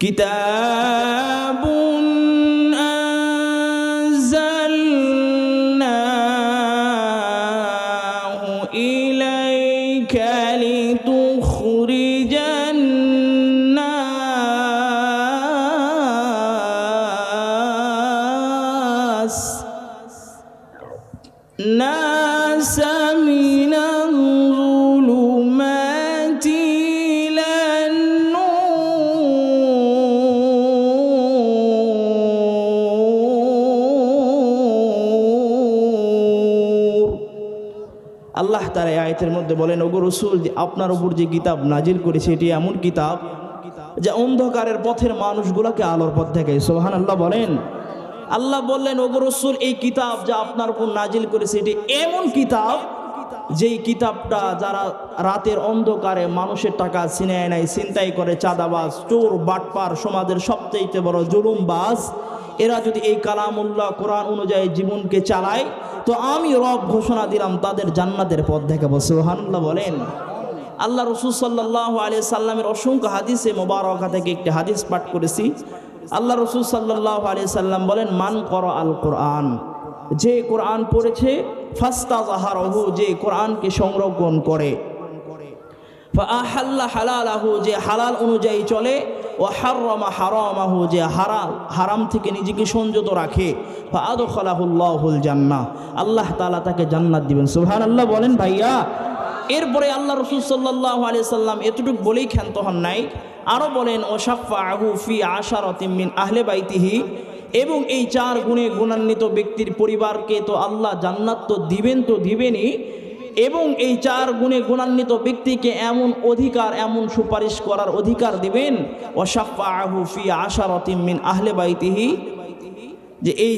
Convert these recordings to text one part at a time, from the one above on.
كتاب মধ্যে বলেন, ওগো রসুল, যে আপনার উপর যে কিতাব নাজিল করেছে, এটি এমন কিতাব যে অন্ধকারের পথের মানুষগুলোকে আলোর পথ থেকে সোহান আল্লাহ বলেন। আল্লাহ বললেন, ওগো রসুল, এই কিতাব যা আপনার উপর নাজিল করেছে, এটি এমন কিতাব যেই কিতাবটা যারা রাতের অন্ধকারে মানুষের টাকা ছিনায় নেয়, ছিনতাই করে, চাঁদাবাজ, চোর, বাটপার, সমাজের সবচেয়ে বড় জুলুমবাজ এরা যদি এই কালামুল্লাহ কোরআন অনুযায়ী জীবনকে চালায়, তো আমি রব ঘোষণা দিলাম তাদের জান্নাতের পথ দেখাবো সোহানুল্লাহ বলেন। আল্লাহ রসুল সাল্লাহ আলিয়া সাল্লামের অসংখ্য হাদিসে মোবারকা থেকে একটি হাদিস পাঠ করেছি। আল্লাহ রসুল সাল্লাহ আলিয়া সাল্লাম বলেন, মান কর আল কোরআন, যে কোরআন পড়েছে ফাস্তা জাহারহু যে কোরআনকে সংরক্ষণ করে। ফাআহাল্লা হালালাহু, যে হালাল অনুযায়ী চলে ও হাররমা হারামাহু, যে হারাল, হারাম থেকে নিজেকে সংযত রাখে, ফাআদখালাহুল্লাহুল জান্নাহ। আল্লাহ তাআলা তাকে জান্নাত দিবেন। সুবহানাল্লাহ, বলেন ভাইয়া। এরপরে আল্লাহ রসুল সাল্লাল্লাহু আলাইহি সাল্লাম এতটুকু বলেই ক্ষান্ত হন নাই। আরও বলেন, ও শাফাআহু ফি আশারাতিন মিন আহলে বাইতিহি। এবং এই চার গুণে গুণান্বিত ব্যক্তির পরিবারকে তো আল্লাহ জান্নাত তো দিবেন তো দিবেনই। এবং এই চার গুণে গুণান্বিত ব্যক্তিকে এমন অধিকার এমন সুপারিশ করার অধিকার দিবেন ওয়াসাফাহু ফি আশারাতিম মিন আহলে বাইতিহি যে এই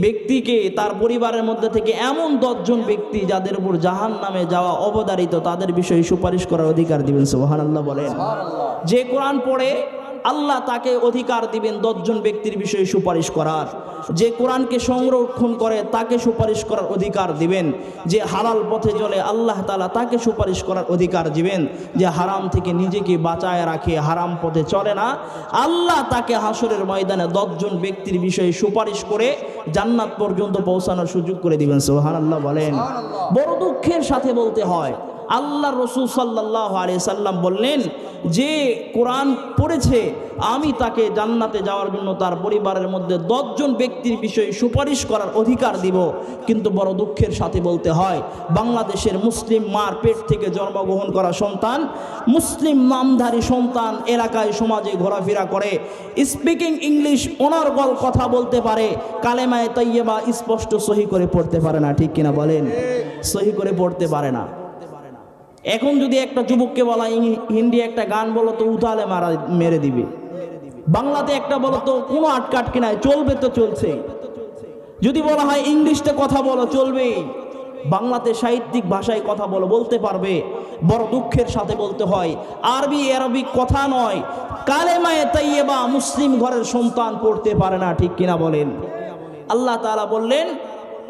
ব্যক্তিকে তার পরিবারের মধ্যে থেকে এমন দশজন ব্যক্তি যাদের উপর জাহান নামে যাওয়া অবদারিত তাদের বিষয়ে সুপারিশ করার অধিকার দিবেন সুবহানাল্লাহ বলেন। যে কোরআন পড়ে আল্লাহ তাকে অধিকার দিবেন দশজন ব্যক্তির বিষয়ে সুপারিশ করার। যে কোরআনকে সংরক্ষণ করে তাকে সুপারিশ করার অধিকার দিবেন। যে হালাল পথে চলে আল্লাহ তালা তাকে সুপারিশ করার অধিকার দিবেন। যে হারাম থেকে নিজেকে বাঁচায় রাখে হারাম পথে চলে না। আল্লাহ তাকে হাসরের ময়দানে দশজন ব্যক্তির বিষয়ে সুপারিশ করে জান্নাত পর্যন্ত পৌঁছানোর সুযোগ করে দিবেন। সোহান আল্লাহ বলেন বড় দুঃখের সাথে বলতে হয় আল্লাহ রসুল সাল্লাহ আলিয়া সাল্লাম বললেন, যে কোরআন পড়েছে, আমি তাকে জান্নাতে যাওয়ার জন্য তার পরিবারের মধ্যে দশজন ব্যক্তির বিষয়ে সুপারিশ করার অধিকার দিব। কিন্তু বড় দুঃখের সাথে বলতে হয়, বাংলাদেশের মুসলিম মার পেট থেকে জন্মগ্রহণ করা সন্তান, মুসলিম নামধারী সন্তান এলাকায় সমাজে ঘোরাফেরা করে স্পিকিং ইংলিশ অনর্গল কথা বলতে পারে, কালেমায় তৈয়বা স্পষ্ট সহি করে পড়তে পারে না, ঠিক কিনা বলেন? সহি করে পড়তে পারে না। এখন যদি একটা যুবককে বলা হিন্দি একটা গান বলো তো উতালে মারা মেরে দিবে। বাংলাতে একটা বলো তো কোনো আটকাট নাই চলবে তো চলছে। যদি বলা হয় ইংলিশতে কথা বলো, চলবে। বাংলাতে সাহিত্যিক ভাষায় কথা বলো, বলতে পারবে। বড় দুঃখের সাথে বলতে হয়, আরবি আরবি কথা নয়। কালেমায়ে তাইয়েবা মুসলিম ঘরের সন্তান পড়তে পারে না, ঠিক কিনা বলেন? আল্লাহ তাআলা বললেন,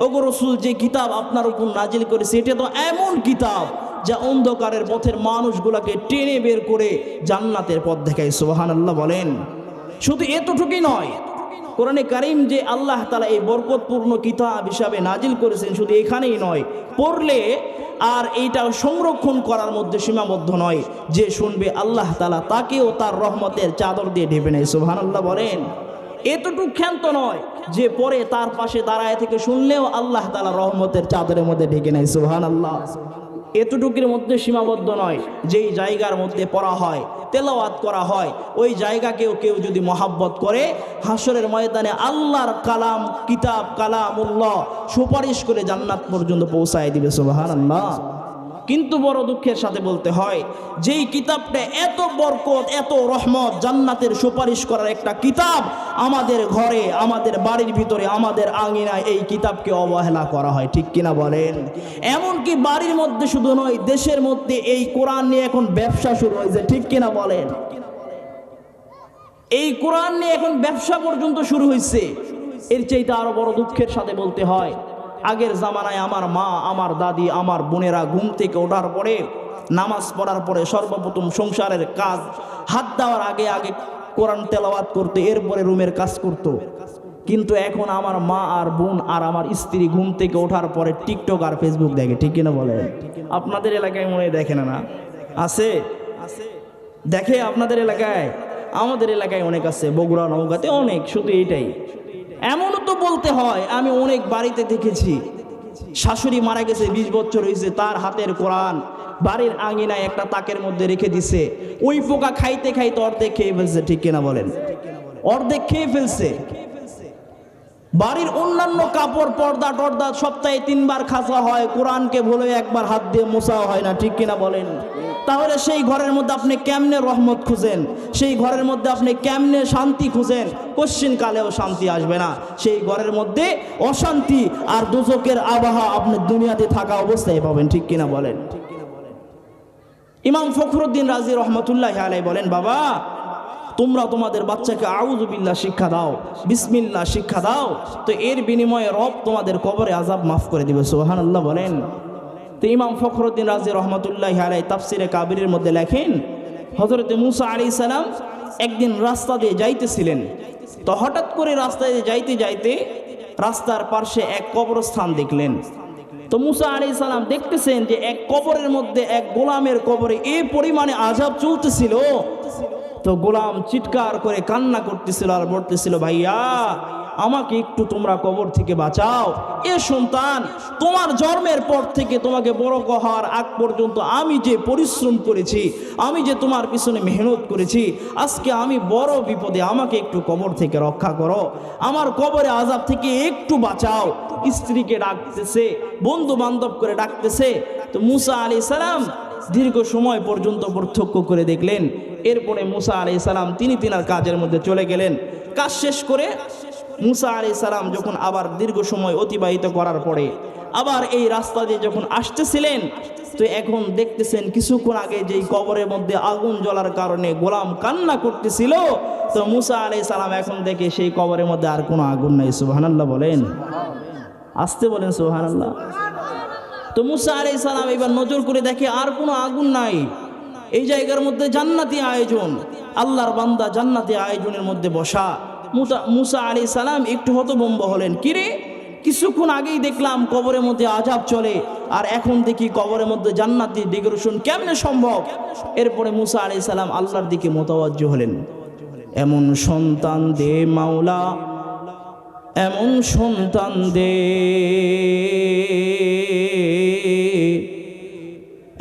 ওগো রসুল, যে কিতাব আপনার উপর নাজিল করেছে, এটা তো এমন কিতাব যা অন্ধকারের পথের মানুষগুলাকে টেনে বের করে জান্নাতের পথ দেখায়। সোহান আল্লাহ বলেন। শুধু এতটুকুই নয়, কোরআনে কারিম যে আল্লাহ তালা এই বরকতপূর্ণ কিতাব হিসাবে নাজিল করেছেন শুধু এখানেই নয়, পড়লে আর এইটা সংরক্ষণ করার মধ্যে সীমাবদ্ধ নয় যে শুনবে আল্লাহ তালা তাকেও তার রহমতের চাদর দিয়ে ঢেপে নেয়। সোহান আল্লাহ বলেন। এতটুক ক্ষান্ত নয় যে পরে তার পাশে দাঁড়ায় থেকে শুনলেও আল্লাহ তালা রহমতের চাদরের মধ্যে ঢেকে নেয়। সোহান আল্লাহ এতটুকুর মধ্যে সীমাবদ্ধ নয়, যেই জায়গার মধ্যে পড়া হয়, তেলাওয়াত করা হয়, ওই জায়গাকেও কেউ যদি মহাব্বত করে হাসরের ময়দানে আল্লাহর কালাম, কিতাব কালাম উল্লাহ সুপারিশ করে জান্নাত পর্যন্ত পৌঁছায় দিবে সোহান আল্লাহ কিন্তু বড় দুঃখের সাথে বলতে হয়, যেই কিতাবটা এত বরকত, এত রহমত জান্নাতের সুপারিশ করার একটা কিতাব আমাদের ঘরে, আমাদের বাড়ির ভিতরে, আমাদের আঙিনায় এই কিতাবকে অবহেলা করা হয়, ঠিক কিনা বলেন? এমনকি বাড়ির মধ্যে শুধু নয়, দেশের মধ্যে এই কোরআন নিয়ে এখন ব্যবসা শুরু হয়েছে, ঠিক কিনা বলেন? এই কোরআন নিয়ে এখন ব্যবসা পর্যন্ত শুরু হয়েছে। এর চাইতে আরও বড় দুঃখের সাথে বলতে হয় আগের জামানায় আমার মা, আমার দাদি, আমার বোনেরা ঘুম থেকে ওঠার পরে, নামাজ পড়ার পরে সর্বপ্রথম সংসারের কাজ, হাত দেওয়ার আগে আগে কোরআন তেলাওয়াত করতো, এরপরে রুমের কাজ করতো। কিন্তু এখন আমার মা আর বোন আর আমার স্ত্রী ঘুম থেকে ওঠার পরে টিকটক আর ফেসবুক দেখে, ঠিক কিনা বলে? আপনাদের এলাকায় মনে দেখে না না? আছে? দেখে আপনাদের এলাকায়? আমাদের এলাকায় অনেক আছে, বগুড়া নৌকাতে অনেক, শুধু এইটাই। এমনও তো বলতে হয়, আমি অনেক বাড়িতে দেখেছি। শাশুড়ি মারা গেছে, বিশ বছর হয়েছে, তার হাতের কোরআন বাড়ির আঙিনায় একটা তাকের মধ্যে রেখে দিছে। ওই পোকা খাইতে খাইতে অর্ধেক খেয়ে ফেলছে, ঠিক কিনা বলেন? অর্ধেক খেয়ে ফেলছে। বাড়ির অন্যান্য কাপড়, পর্দা, টর্দা সপ্তাহে তিনবার খাসা হয়, কোরআনকে ভুলে একবার হাত দিয়ে মোছা হয় না, ঠিক কিনা বলেন? তাহলে সেই ঘরের মধ্যে আপনি কেমনে রহমত খুঁজেন? সেই ঘরের মধ্যে আপনি কেমনে শান্তি খুঁজেন? কশ্চিন কালেও শান্তি আসবে না। সেই ঘরের মধ্যে অশান্তি আর দুচকের আবহাওয়া আপনি দুনিয়াতে থাকা অবস্থায় পাবেন, ঠিক কিনা বলেন? ইমাম ফখরুদ্দিন রাজি রহমতুল্লাহ আলাই বলেন, বাবা, তোমরা তোমাদের বাচ্চাকে আউজুবিল্লাহ শিক্ষা দাও বিসমিল্লা শিক্ষা দাও, তো এর বিনিময়ে রব তোমাদের কবরে আজাব মাফ করে দিবে। সোহান আল্লাহ বলেন। তো ইমাম ফখরুদ্দিন রাজি রহমতুল্লাহ আলাই তাফসিরে কাবিরের মধ্যে লেখেন হজরত মুসা আলী সালাম একদিন রাস্তা দিয়ে যাইতেছিলেন। তো হঠাৎ করে রাস্তা দিয়ে যাইতে যাইতে রাস্তার পার্শ্বে এক কবরস্থান দেখলেন। তো মুসা আলী সালাম দেখতেছেন যে এক কবরের মধ্যে এক গোলামের কবরে এই পরিমাণে আজাব চলতেছিল। তো গোলাম চিৎকার করে কান্না করতেছিল আর বলতেছিল, ভাইয়া আমাকে একটু তোমরা কবর থেকে বাঁচাও। এ সন্তান, তোমার জন্মের পর থেকে তোমাকে বড় হওয়ার আগ পর্যন্ত আমি যে পরিশ্রম করেছি, আমি যে তোমার পিছনে মেহনত করেছি, আজকে আমি বড় বিপদে আমাকে একটু কবর থেকে রক্ষা করো। আমার কবরে আজাব থেকে একটু বাঁচাও। স্ত্রীকে ডাকতেছে বন্ধু বান্ধব করে ডাকতেছে। তো মুসা আলী সালাম দীর্ঘ সময় পর্যন্ত প্রত্যক্ষ করে দেখলেন। এরপরে মুসা আলি সালাম তিনি তিনার কাজের মধ্যে চলে গেলেন। কাজ শেষ করে মুসা আলি সালাম যখন আবার দীর্ঘ সময় অতিবাহিত করার পরে আবার এই রাস্তা দিয়ে যখন আসতেছিলেন, তো এখন দেখতেছেন কিছুক্ষণ আগে যেই কবরের মধ্যে আগুন জ্বলার কারণে গোলাম কান্না করতেছিল, তো মুসা আলি সালাম এখন দেখে সেই কবরের মধ্যে আর কোনো আগুন নাই। সুহানাল্লাহ বলেন। আসতে বলেন সুহানাল্লাহ তো মুসা আলাই সালাম এবার নজর করে দেখে আর কোনো আগুন নাই। এই জায়গার মধ্যে জান্নাতি আয়োজন। আল্লাহর বান্দা জান্নাতি আয়োজনের মধ্যে বসা। মুসা মুসা আলী সালাম একটু হতবম্ব হলেন। কিরে কিছুক্ষণ আগেই দেখলাম কবরের মধ্যে আজাব চলে, আর এখন দেখি কবরের মধ্যে জান্নাতি ডেকোরেশন কেমনে সম্ভব? এরপরে মুসা আলী সালাম আল্লাহর দিকে মোতাবাজ্য হলেন। এমন সন্তান দে মাওলা, এমন সন্তান দে,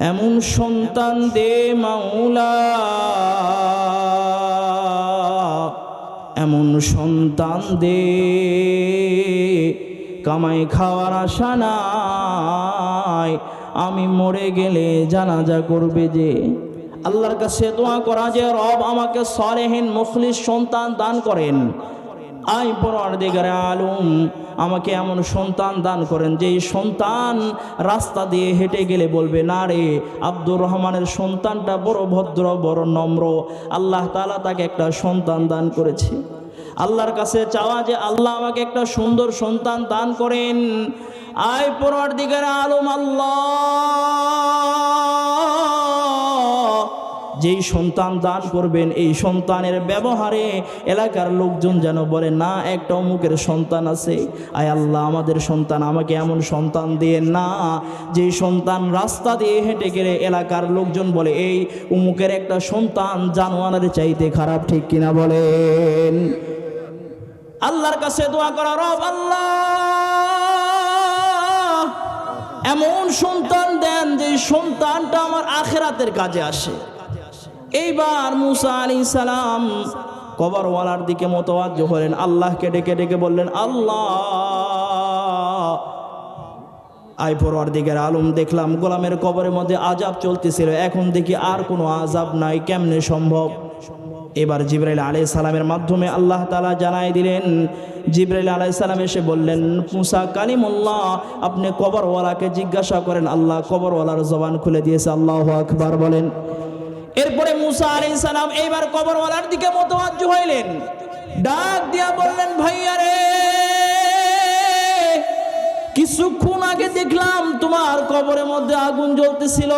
এমন সন্তান দে মাওলা। এমন সন্তান দে। কামাই খাওয়ার আশা নাই। আমি মরে গেলে জানা যা করবে যে, আল্লাহর কাছে দোয়া করা যে রব আমাকে সরেহীন মুখলিস সন্তান দান করেন। আই পরার আলম, আমাকে এমন সন্তান দান করেন যে সন্তান রাস্তা দিয়ে হেঁটে গেলে বলবে, না রে, আব্দুর রহমানের সন্তানটা বড় ভদ্র, বড় নম্র। আল্লাহ তালা তাকে একটা সন্তান দান করেছে। আল্লাহর কাছে চাওয়া যে আল্লাহ আমাকে একটা সুন্দর সন্তান দান করেন। আয় পরার দিগারে আলম, আল্লাহ। যেই সন্তান দান করবেন, এই সন্তানের ব্যবহারে এলাকার লোকজন যেন বলে, না, একটা অমুকের সন্তান আছে। আয় আল্লাহ, আমাদের সন্তান আমাকে এমন সন্তান দিয়ে না। যেই সন্তান রাস্তা দিয়ে হেঁটে গেলে এলাকার লোকজন বলে, এই অমুকের একটা সন্তান জানোয়ারের চাইতে খারাপ, ঠিক কিনা বলেন? আল্লাহর কাছে দোয়া করা, রব আল্লাহ, এমন সন্তান দেন যে সন্তানটা আমার আখেরাতের কাজে আসে। এইবার মুসা আলী সালাম কবরওয়ালার দিকে মোতওয়াজ্জ হলেন। আল্লাহকে ডেকে ডেকে বললেন, আল্লাহ! আই পরওয়ার দিকের আলম দেখলাম, গোলামের কবরের মধ্যে আজাব চলতেছিল। এখন দেখি আর কোনো আজাব নাই, কেমনে সম্ভব? এবার জিব্রাইল আলাই সালামের মাধ্যমে আল্লাহ তালা জানাই দিলেন, জিব্রাইল আলাই সালাম এসে বললেন, মুসা কালিমুল্লাহ, আপনি কবরওয়ালাকে জিজ্ঞাসা করেন, আল্লাহ কবরওয়ালার জবান খুলে দিয়েছে, আল্লাহ আকবার বলেন। এরপরে মুসা আলি সালাম এইবার কবরওয়ালার দিকে মোতবাজ্য হইলেন। ডাক দিয়া বললেন, ভাইয়া রে, কিছুক্ষণ আগে দেখলাম তোমার কবরের মধ্যে আগুন জ্বলতেছিল।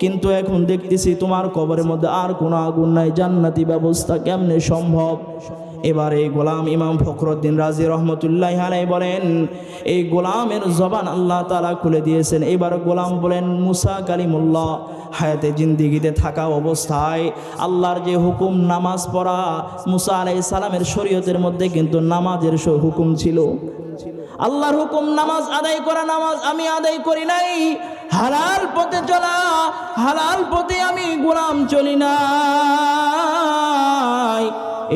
কিন্তু এখন দেখতেছি তোমার কবরের মধ্যে আর কোনো আগুন নাই। জান্নাতি ব্যবস্থা কেমনে সম্ভব? এবার গোলাম ইমাম ফখরুদ্দিন রাজি রহমতুল্লাহ আলাই বলেন, এই গোলামের জবান আল্লাহ তালা খুলে দিয়েছেন। এবার গোলাম বলেন, মুসা কালিমুল্লাহ, হায়াতে জিন্দিগিতে থাকা অবস্থায় আল্লাহর যে হুকুম নামাজ পড়া, মুসা আলাই সালামের শরীয়তের মধ্যে কিন্তু নামাজের হুকুম ছিল। আল্লাহর হুকুম নামাজ আদায় করা নামাজ আমি আদায় করি নাই। হালাল পথে চলা, হালাল পথে আমি গোলাম চলি নাই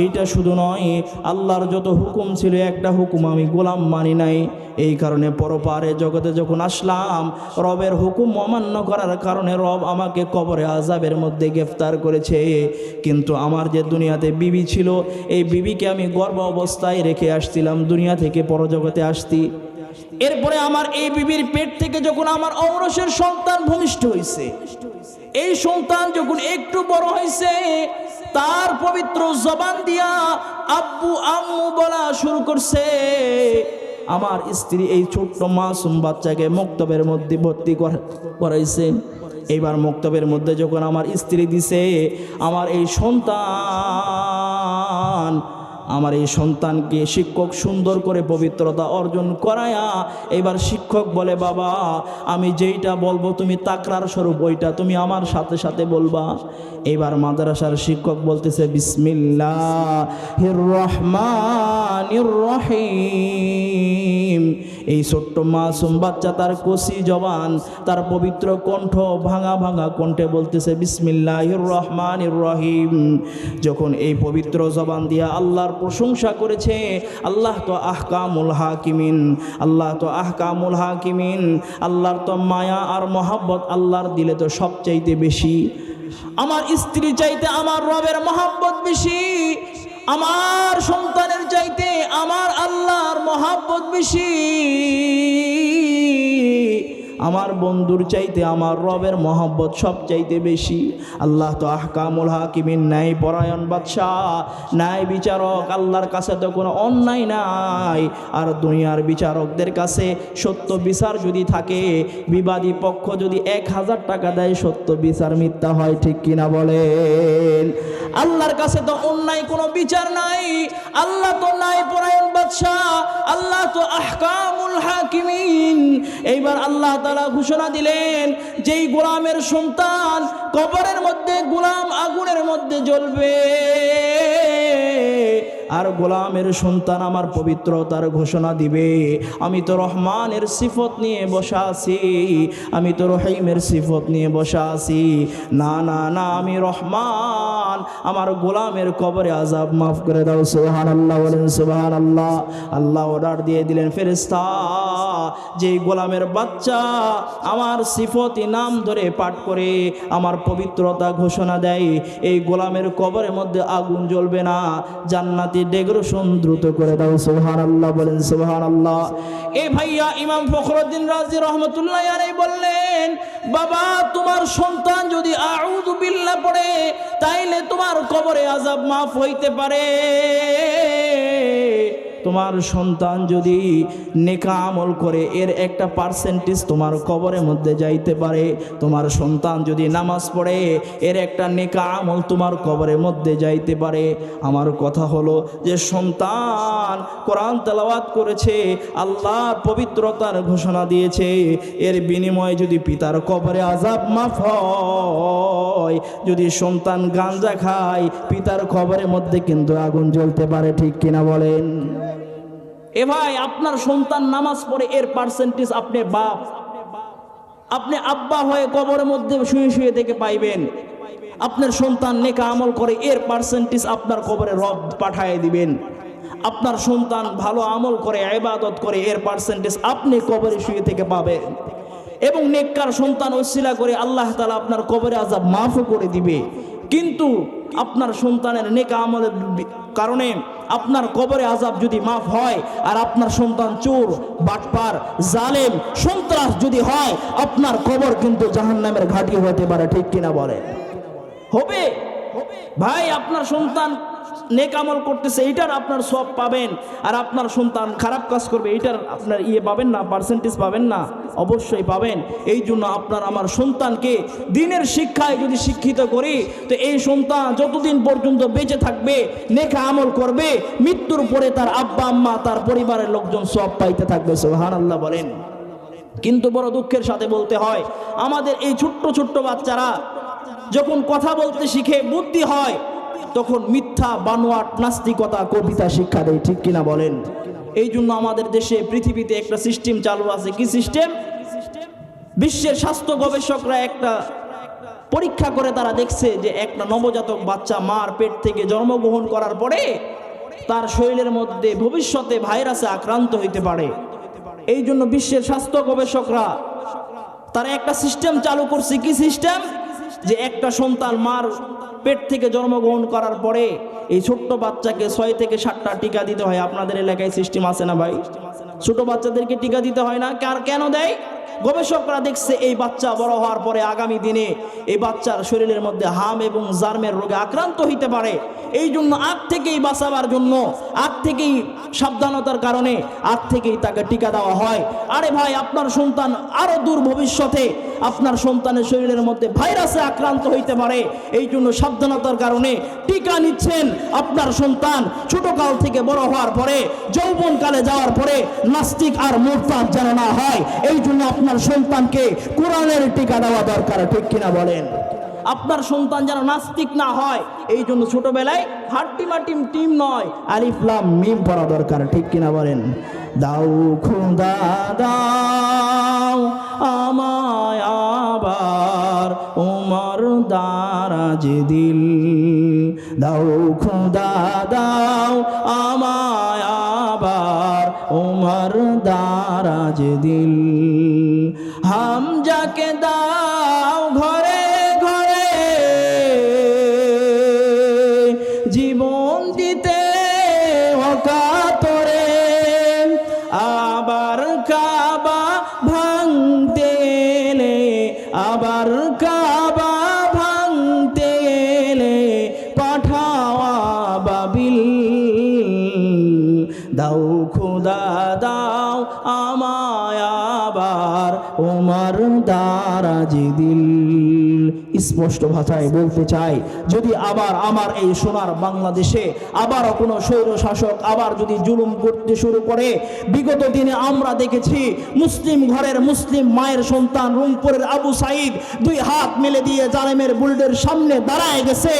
এইটা শুধু নয়, আল্লাহর যত হুকুম ছিল, একটা হুকুম আমি গোলাম মানি নাই। এই কারণে পরপারে জগতে যখন আসলাম, রবের হুকুম অমান্য করার কারণে রব আমাকে কবরে আজাবের মধ্যে গ্রেফতার করেছে। কিন্তু আমার যে দুনিয়াতে বিবি ছিল, এই বিবিকে আমি গর্ভ অবস্থায় রেখে আসছিলাম, দুনিয়া থেকে পরজগতে আসতি এরপরে আমার এই বিবির পেট থেকে যখন আমার ঔরসের সন্তান ভূমিষ্ঠ হয়েছে এই সন্তান যখন একটু বড় হয়েছে তার পবিত্র জবান দিয়া আব্বু আম্মু বলা শুরু করছে। আমার স্ত্রী এই ছোট্ট মাসুম বাচ্চাকে মক্তবের মধ্যে ভর্তি করাইছে। এইবার মক্তবের মধ্যে যখন আমার স্ত্রী দিছে, আমার এই সন্তান আমার এই সন্তানকে শিক্ষক সুন্দর করে পবিত্রতা অর্জন করায়া এবার শিক্ষক বলে, বাবা, আমি যেইটা বলব তুমি তাকরার স্বরূপ, ওইটা তুমি আমার সাথে সাথে বলবা। এবার মাদ্রাসার শিক্ষক বলতেছে বিসমিল্লাহ রহমান রহিম। এই ছোট্ট মাসুম বাচ্চা তার কষি জবান, তার পবিত্র কণ্ঠ ভাঙা ভাঙা কণ্ঠে বলতেছে বিসমিল্লাহ রহমান রহিম। যখন এই পবিত্র জবান দিয়া আল্লাহর প্রশংসা করেছে, আল্লাহ তো আহকামুল হাকিমিন, আল্লাহ তো আহকামুল হাকিমিন, আল্লাহর তো মায়া আর মহাব্বত আল্লাহর দিলে তো সবচাইতে বেশি। আমার স্ত্রী চাইতে আমার রবের মহাব্বত বেশি, আমার সন্তানের চাইতে আমার আল্লাহর মহাব্বত বেশি। আমার বন্ধুর চাইতে, আমার রবের মহব্বত সব চাইতে বেশি। আল্লাহ তো আহকামুল হাকিমিন, ন্যায় পরায়ণ বাদশাহ, ন্যায় বিচারক, আল্লাহর কাছে তো কোনো অন্যায় নাই। আর দুনিয়ার বিচারকদের কাছে সত্য বিচার যদি থাকে, বিবাদী পক্ষ যদি এক হাজার টাকা দেয়, সত্য বিচার মিথ্যা হয়, ঠিক কিনা বলেন? আল্লাহর কাছে তো অন্যায় কোনো বিচার নাই। আল্লাহ তো নাই পরায়ণ বাদশাহ, আল্লাহ আহকামুল হাকিমিন। এইবার আল্লাহ তালা ঘোষণা দিলেন, যেই গোলামের সন্তান কবরের মধ্যে, গোলাম আগুনের মধ্যে জ্বলবে। আর গোলামের সন্তান আমার পবিত্রতার ঘোষণা দিবে। আমি তো রহমানের সিফত নিয়ে বসা আছি। আমি তো রহিমের সিফত নিয়ে বসা আছি। না না না, আমি রহমান। আমার গোলামের কবরে আজাব মাফ করে দাও। সুহান আল্লাহ বলেন সুবাহান আল্লাহ আল্লাহ অর্ডার দিয়ে দিলেন ফেরেস্তা যে গোলামের বাচ্চা আমার সিফতি নাম ধরে পাঠ করে, আমার পবিত্রতা ঘোষণা দেয়। এই গোলামের কবরের মধ্যে আগুন জ্বলবে না জান্নাতি ডেগ্রোশন দ্রুত করে দাও সোহান আল্লাহ বলেন সোহান আল্লাহ এ ভাইয়া ইমাম ফখরুদ্দিন রাজি রহমতুল্লাহ আরে বললেন, বাবা, তোমার সন্তান যদি আউযু বিল্লা পড়ে, তাইলে তোমার কবরে আজাব মাফ হইতে পারে। তোমার সন্তান যদি নেকা আমল করে, এর একটা পার্সেন্টেজ তোমার কবরের মধ্যে যাইতে পারে। তোমার সন্তান যদি নামাজ পড়ে, এর একটা নেকা আমল তোমার কবরের মধ্যে যাইতে পারে। আমার কথা হলো যে সন্তান কোরআন তেলাওয়াত করেছে, আল্লাহর পবিত্রতার ঘোষণা দিয়েছে। এর বিনিময়ে যদি পিতার কবরে আজাব মাফ হয়, যদি সন্তান গাঞ্জা খায়, পিতার কবরের মধ্যে কিন্তু আগুন জ্বলতে পারে, ঠিক কিনা বলেন? এ ভাই, আপনার সন্তান নামাজ পড়ে, এর পার্সেন্টেজ আপনি বাপ। আপনি আব্বা হয়ে কবরের মধ্যে শুয়ে শুয়ে থেকে পাইবেন। আপনার সন্তান নেকা আমল করে, এর পার্সেন্টেজ আপনার কবরে রব পাঠায় দিবেন। আপনার সন্তান ভালো আমল করে, ইবাদত করে, এর পার্সেন্টেজ আপনি কবরে শুয়ে থেকে পাবেন। এবং নেককার সন্তান ওসিলা করে, আল্লাহ তালা আপনার কবরে আজাব মাফও করে দিবে। কিন্তু আপনার সন্তানের নেকা আমাদের কারণে আপনার কবরে আজাব যদি মাফ হয় আর আপনার সন্তান চোর, বাটপার, জালেম, সন্ত্রাস যদি হয়, আপনার কবর কিন্তু জাহান নামের ঘাটি হতে পারে, ঠিক কিনা বলে হবে। ভাই, আপনার সন্তান নেক আমল করতেছে, এইটার আপনার সব পাবেন। আর আপনার সন্তান খারাপ কাজ করবে, এইটার আপনার ইয়ে পাবেন না পার্সেন্টেজ পাবেন না, অবশ্যই পাবেন। এই জন্য আপনার, আমার সন্তানকে দিনের শিক্ষায় যদি শিক্ষিত করি, তো এই সন্তান যতদিন পর্যন্ত বেঁচে থাকবে, নেকা আমল করবে, মৃত্যুর পরে তার আব্বা, আম্মা, তার পরিবারের লোকজন সব পাইতে থাকবে সোহান আল্লাহ বলেন। কিন্তু বড় দুঃখের সাথে বলতে হয়, আমাদের এই ছোট্ট ছোট্ট বাচ্চারা যখন কথা বলতে শিখে, বুদ্ধি হয় তখন মিথ্যা, বানোয়াট, নাস্তিকতা, কবিতা শিক্ষা দেয়, ঠিক কিনা বলেন? এই জন্য আমাদের দেশে পৃথিবীতে একটা সিস্টেম চালু আছে, কি সিস্টেম? বিশ্বের স্বাস্থ্য গবেষকরা একটা পরীক্ষা করে তারা দেখছে যে একটা নবজাতক বাচ্চা মার পেট থেকে জন্মগ্রহণ করার পরে তার শরীরের মধ্যে ভবিষ্যতে ভাইরাসে আক্রান্ত হইতে পারে। এই জন্য বিশ্বের স্বাস্থ্য গবেষকরা তারা একটা সিস্টেম চালু করছে, কি সিস্টেম? যে একটা সন্তান মার পেট থেকে জন্মগ্রহণ করার পরে এই ছোট্ট বাচ্চাকে ছয় থেকে সাতটা টিকা দিতে হয়। আপনাদের এলাকায় সিস্টেম আছে না ভাই? ছোট বাচ্চাদেরকে টিকা দিতে হয় না। কার কেন দেয়? গবেষকরা দেখছে এই বাচ্চা বড় হওয়ার পরে আগামী দিনে এই বাচ্চার শরীরের মধ্যে হাম এবং জার্মের রোগে আক্রান্ত হইতে পারে। এই জন্য আগ থেকেই বাঁচাবার জন্য, আগ থেকেই সাবধানতার কারণে আগ থেকেই তাকে টিকা দেওয়া হয়। আরে ভাই, আপনার সন্তান আরও দূর ভবিষ্যতে আপনার সন্তানের শরীরের মধ্যে ভাইরাসে আক্রান্ত হইতে পারে। এই জন্য সাবধানতার কারণে টিকা নিচ্ছেন আপনার সন্তান ছোট কাল থেকে বড় হওয়ার পরে, যৌবনকালে যাওয়ার পরে নাস্তিক আর মোরতাদ যেন না হয়। এই জন্য আপনার সন্তানকে কোরআনের টিকা দেওয়া দরকার, ঠিক কিনা বলেন? আপনার সন্তান যেন নাস্তিক না হয়, এই জন্য ছোটবেলায় হাট্টিমা টিম টিম নয় আলিফলাম মিম পড়া দরকার, ঠিক কিনা বলেন? দাও খুদা, দাও আমায় আবার উমর দারাজ দিল। দাও খুদা, দাও আমায় আবার উমর দারাজ দিল। হামজাকে দাও ঘরে ঘরে। জীবন দিতে অকাতরে আবার কাবা ভাঙতে এলে, আবার কাবা ভাঙতে এলে পাঠাওয়া বাবিল দাও, খুদা, দাও আমায় আবার ওমার দারাজি দিল। স্পষ্ট ভাষায় বলতে চাই, যদি আবার আমার এই সোনার বাংলাদেশে আবার কোনো স্বৈর শাসক আবার যদি জুলুম করতে শুরু করে, বিগত দিনে আমরা দেখেছি মুসলিম ঘরের মুসলিম মায়ের সন্তান রংপুরের আবু সাইদ দুই হাত মেলে দিয়ে জালেমের বুল্ডের সামনে দাঁড়ায় গেছে।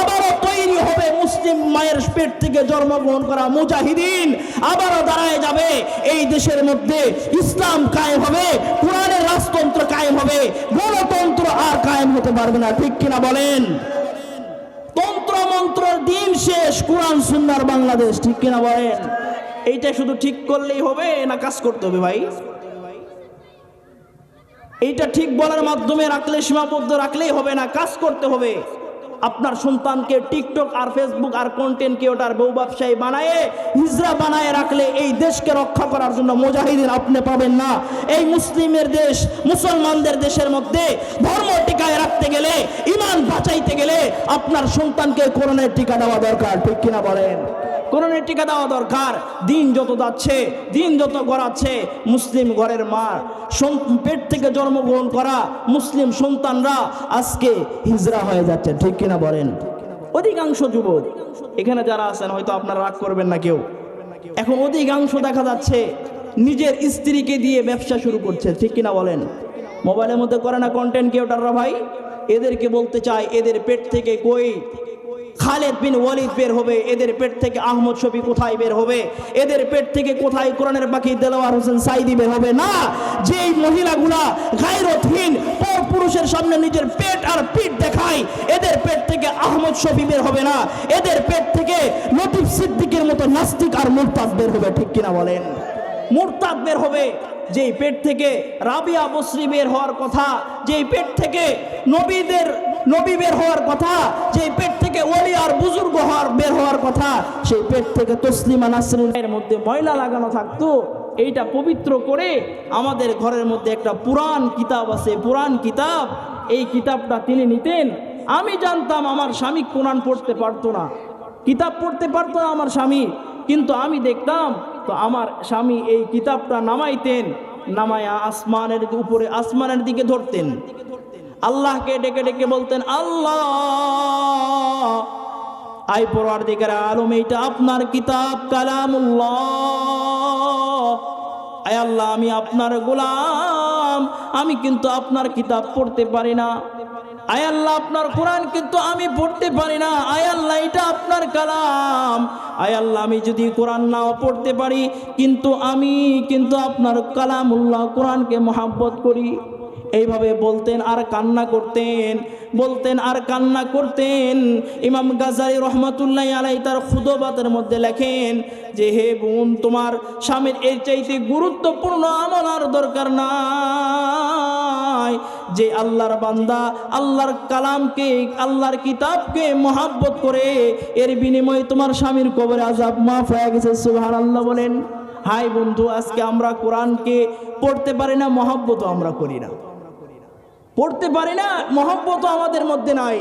আবারও তৈরি হবে মুসলিম মায়ের পেট থেকে জন্মগ্রহণ করা মুজাহিদিন আবারও দাঁড়ায় যাবে। এই দেশের মধ্যে ইসলাম কায়েম হবে, কোরআনের রাজতন্ত্র কায়েম হবে, গণতন্ত্র আর কায়েম হতে পারবে না, ঠিক কিনা বলেন? তন্ত্র মন্ত্রের দিন শেষ, কোরআন সুন্দর বাংলাদেশ, ঠিক কিনা বলেন? এইটা শুধু ঠিক করলেই হবে না কাজ করতে হবে ভাই? এইটা ঠিক বলার মাধ্যমে রাখলে, সীমাবদ্ধ রাখলেই হবে না, কাজ করতে হবে। আপনার সন্তানকে টিকটক আর ফেসবুক আর কন্টেন্টকে ওটার বউ ব্যবসায়ী বানায়, হিজরা বানায় রাখলে এই দেশকে রক্ষা করার জন্য মুজাহিদিন আপনি পাবেন না। এই মুসলিমের দেশ, মুসলমানদের দেশের মধ্যে ধর্ম টিকায় রাখতে গেলে ইমান বাঁচাইতে গেলে আপনার সন্তানকে কোরআনের টিকা দেওয়া দরকার, ঠিক কিনা বলেন? কোরআনের টিকা দেওয়া দরকার। দিন যত যাচ্ছে, দিন যত গড়াচ্ছে, মুসলিম ঘরের মা পেট থেকে জন্মগ্রহণ করা মুসলিম সন্তানরা আজকে হিজরা হয়ে যাচ্ছে, ঠিক কিনা বলেন? অধিকাংশ যুবক, এখানে যারা আছেন, হয়তো আপনারা রাগ করবেন না কেউ। এখন অধিকাংশ দেখা যাচ্ছে, নিজের স্ত্রীকে দিয়ে ব্যবসা শুরু করছে, ঠিক কিনা বলেন? মোবাইলের মধ্যে করে না কন্টেন্ট কেউটাররা ভাই? এদেরকে বলতে চাই এদের পেট থেকে কই খালেদ বিন ওয়ালিদ বের হবে। এদের পেট থেকে আহমদ শফি কোথায় বের হবে? এদের পেট থেকে কোথায় কোরআনের বাকি দেলোয়ার হোসেন সাইদি বের হবে? না, যেই মহিলাগুলা গায়রতহীন পর পুরুষের সামনে নিজের পেট আর পিঠ দেখায়, এদের পেট থেকে আহমদ শফি বের হবে না। এদের পেট থেকে লতিফ সিদ্দিকের মতো নাস্তিক আর মুরতাদ বের হবে, ঠিক কিনা বলেন? মুরতাদ বের হবে। যেই পেট থেকে রাবিয়া বসরি বের হওয়ার কথা, যেই পেট থেকে নবীদের, নবী বের হওয়ার কথা, যেই পেট থেকে ওলি আর বুজুর্গ হওয়ার, বের হওয়ার কথা, সেই পেট থেকে তসলিমা নাসরিনের মধ্যে ময়লা লাগানো থাকতো। এইটা পবিত্র করে আমাদের ঘরের মধ্যে একটা পুরাণ কিতাব আছে, পুরাণ কিতাব। এই কিতাবটা তিনি নিতেন। আমি জানতাম আমার স্বামী কোরআন পড়তে পারতো না। কিতাব পড়তে পারতো না আমার স্বামী, কিন্তু আমি দেখতাম তো আমার স্বামী এই কিতাবটা নামাইতেন, নামায়া আসমানের উপরে আসমানের দিকে ধরতেন। আল্লাহকে ডেকে ডেকে বলতেন, আল্লাহ আই পড়ার দিকে আলম, এইটা আপনার কিতাব আল্লাহ, আমি আপনার গোলাম, আমি কিন্তু আপনার কিতাব পড়তে পারি না। আয় আল্লাহ, আপনার কোরআন কিন্তু আমি পড়তে পারি না। আয় আল্লাহ, এটা আপনার কালাম। আয় আল্লাহ, আমি যদি কোরআন নাও পড়তে পারি, কিন্তু আমি কিন্তু আপনার কালামুল্লাহ কোরআনকে মহাব্বত করি। এইভাবে বলতেন, আর কান্না করতেন, বলতেন, আর কান্না করতেন। ইমাম গাজারি রহমতুল্লাহ আলাই তার খুদবাতের মধ্যে লেখেন যে, হে বোন, তোমার স্বামীর এর চাইতে গুরুত্বপূর্ণ আমল আর দরকার নাই যে আল্লাহর বান্দা আল্লাহর কালামকে, আল্লাহর কিতাবকে মহাব্বত করে এর বিনিময়ে তোমার স্বামীর কবরে আজাব মাফ হয়ে গেছে সুহার আল্লাহ বলেন। হাই বন্ধু, আজকে আমরা কোরআনকে পড়তে পারি না, মহাব্বতও আমরা করি না। পড়তে পারি না মহব্বত আমাদের মধ্যে নাই।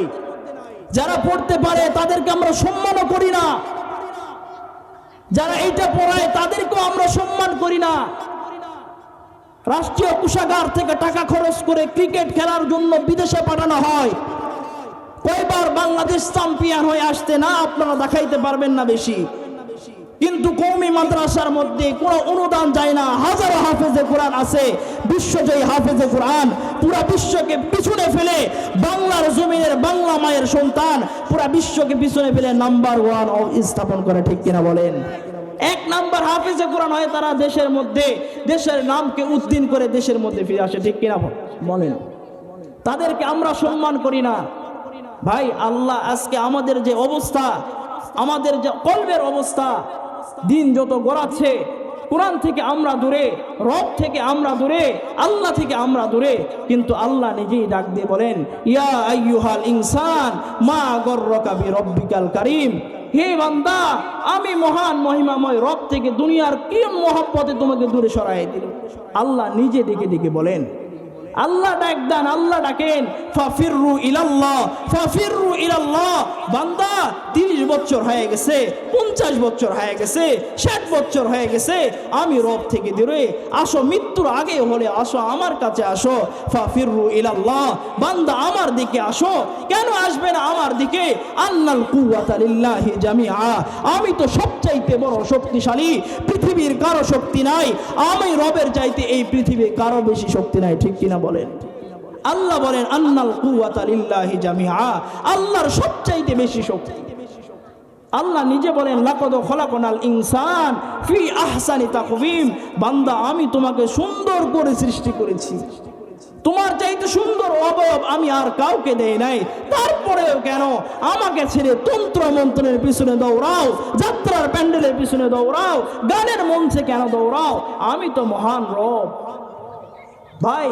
যারা পড়তে পারে তাদেরকে আমরা সম্মানও করি না। যারা এইটা পড়ায় তাদেরকেও আমরা সম্মান করি না। রাষ্ট্রীয় কোষাগার থেকে টাকা খরচ করে ক্রিকেট খেলার জন্য বিদেশে পাঠানো হয়। কয়বার বাংলাদেশ চ্যাম্পিয়ন হয়ে আসতে না আপনারা দেখাইতে পারবেন না বেশি। কিন্তু কৌমি মাদ্রাসার মধ্যে কোনো অনুদান যায় না। হাজারো হাফেজে কোরআন আছে, বিশ্বজয়ী হাফেজে কোরআন। পুরা বিশ্বকে পিছনে ফেলে বাংলার জমিনের বাংলা মায়ের সন্তান পুরা বিশ্বকে পিছনে ফেলে নাম্বার ওয়ান স্থাপন করে, ঠিক কিনা বলেন? এক নাম্বার হাফিজে কোরআন হয় তারা দেশের মধ্যে, দেশের নামকে উদ্দিন করে দেশের মধ্যে ফিরে আসে, ঠিক কিনা বলেন। তাদেরকে আমরা সম্মান করি না। ভাই, আল্লাহ আজকে আমাদের যে অবস্থা, আমাদের যে কলবের অবস্থা, দিন যত গড়াচ্ছে কোরআন থেকে আমরা দূরে, রব থেকে আমরা দূরে, আল্লাহ থেকে আমরা দূরে। কিন্তু আল্লাহ নিজেই ডাক দিয়ে বলেন, ইয়া আইয়ুহাল ইনসান, মা গর্রকাবি রব্বিকাল করিম। হে বান্দা, আমি মহান মহিমাময় রব থেকে দুনিয়ার কি মহাপথে তোমাকে দূরে সরাই দিল আল্লাহ নিজে ডেকে ডেকে বলেন আল্লাহ ডাক দেন, আল্লাহ ডাকেন ফাফিরু ইলাল্লাহ ফাফিরু ইলাল্লাহ। বান্দা 30 বছর হয়ে গেছে 50 বছর হয়ে গেছে 60 বছর হয়ে গেছে। আমি রব থেকে দূরে, আসো, মৃত্যুর আগে হলে আসো, আমার কাছে আসো ফাফিরু ইলাল্লাহ। বান্দা আমার দিকে আসো, কেন আসবে না আমার দিকে? আন্নাল কুওয়াতা লিল্লাহি জামিআ। আমি তো সবচাইতে বড় শক্তিশালী, পৃথিবীর কারও শক্তি নাই। আমি রবের চাইতে এই পৃথিবীর কারও বেশি শক্তি নাই, ঠিক কিনা বলেন। আল্লাহ বলেন, আন্নাল কুওয়াতা লিল্লাহি জামিআ। আল্লাহর সবচাইতে বেশি শক্তি। আল্লাহ নিজে বলেন, লাকদ খলাকনাল ইনসান ফি আহসানি তাকবীম বান্দা, আমি তোমাকে সুন্দর করে সৃষ্টি করেছি। তোমার চাইতে সুন্দর অবয়ব আমি আর কাউকে দেই নাই। তারপরেও কেন আমাকে ছেড়ে তন্ত্র মন্ত্রের পিছনে দৌড়াও, যাত্রার প্যান্ডেলের পিছনে দৌড়াও, গানের মঞ্চে কেন দৌড়াও? আমি তো মহান রব। ভাই,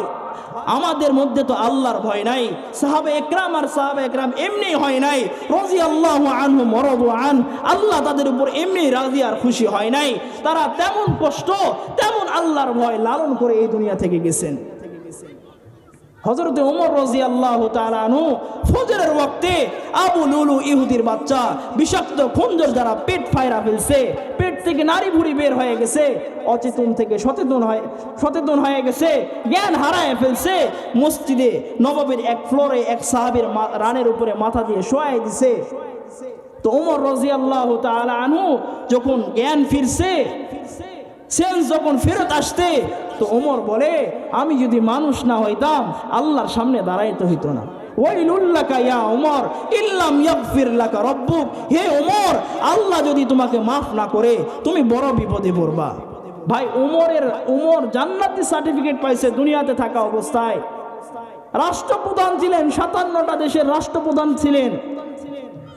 আমাদের মধ্যে তো আল্লাহর ভয় নাই। সাহাবে একরাম আর সাহাবে একরাম এমনি হয় নাই। রাজি আল্লাহ আনহু মরদ আন, আল্লাহ তাদের উপর এমনি রাজি আর খুশি হয় নাই। তারা তেমন কষ্ট, তেমন আল্লাহর ভয় লালন করে এই দুনিয়া থেকে গেছেন। হজরত ওমর রাজি আল্লাহ তালানু ফজরের ওয়াক্তে আবু লুলু ইহুদির বাচ্চা বিষাক্ত খঞ্জর দ্বারা পেট ফায়রা ফেলছে। পেট থেকে নারী ভুড়ি বের হয়ে গেছে। অচেতন থেকে সচেতন হয়ে সচেতন হয়ে গেছে, জ্ঞান হারায় ফেলছে। মসজিদে নবাবের এক ফ্লোরে এক সাহাবের রানের উপরে মাথা দিয়ে শোয়াই দিছে। তো ওমর রাজি আল্লাহ আনহু যখন জ্ঞান ফিরছে, সেন্স যখন ফেরত আসতে তো ওমর বলে, আমি যদি মানুষ না হইতাম, আল্লাহর সামনে দাঁড়াইতে হইতো না। আল্লাহ যদি তোমাকে মাফ না করে, তুমি বড় বিপদে পড়বা। ভাই, ওমরের, ওমর জান্নাতি সার্টিফিকেট পাইছে দুনিয়াতে থাকা অবস্থায়। রাষ্ট্রপ্রধান ছিলেন, সাতান্নটা দেশের রাষ্ট্রপ্রধান ছিলেন।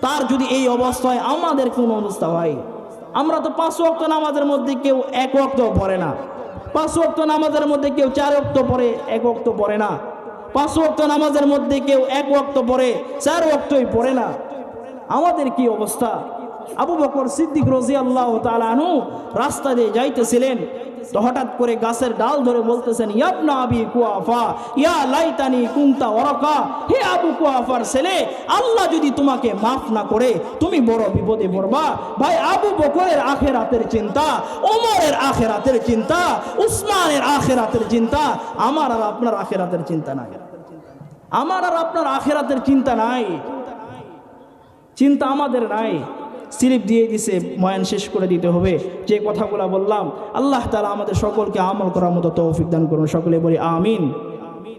তার যদি এই অবস্থায় আমাদের কোন অবস্থা হয়, আমরা তো পাঁচ ওয়াক্ত নামাজের মধ্যে কেউ এক ওয়াক্ত পড়ে না। পাঁচ অক্ত নামাজের মধ্যে কেউ চার অক্ত পরে এক অক্ত পরে না। পাঁচ অক্ত নামাজের মধ্যে কেউ এক অক্ত পরে চার ওয়াক্তই পড়ে না। আমাদের কি অবস্থা? আবু বকর সিদ্দিক রোজি আল্লাহ তালানু রাস্তা দিয়ে যাইতেছিলেন। তো হঠাৎ করে গাছের ডাল ধরে বলতেছেন ইয়াবনা আবি কুয়াফা, ইয়া লাইতানি কুন্তা ওরকা, হে আবু কুয়াফার ছেলে, আল্লাহ যদি তোমাকে মাফ না করে, তুমি বড় বিপদে পড়বা। ভাই, আবু বকরের আখেরাতের চিন্তা, ওমরের আখেরাতের চিন্তা, উসমানের আখেরাতের চিন্তা, আমার আর আপনার আখেরাতের চিন্তা নাই। আমার আর আপনার আখেরাতের চিন্তা নাই। চিন্তা আমাদের নাই। স্লিপ দিয়ে দিছে, ময়ান শেষ করে দিতে হবে। যে কথাগুলো বললাম, আল্লাহ তালা আমাদের সকলকে আমল করার মতো তৌফিক দান করুন। সকলে বলি, আমিন।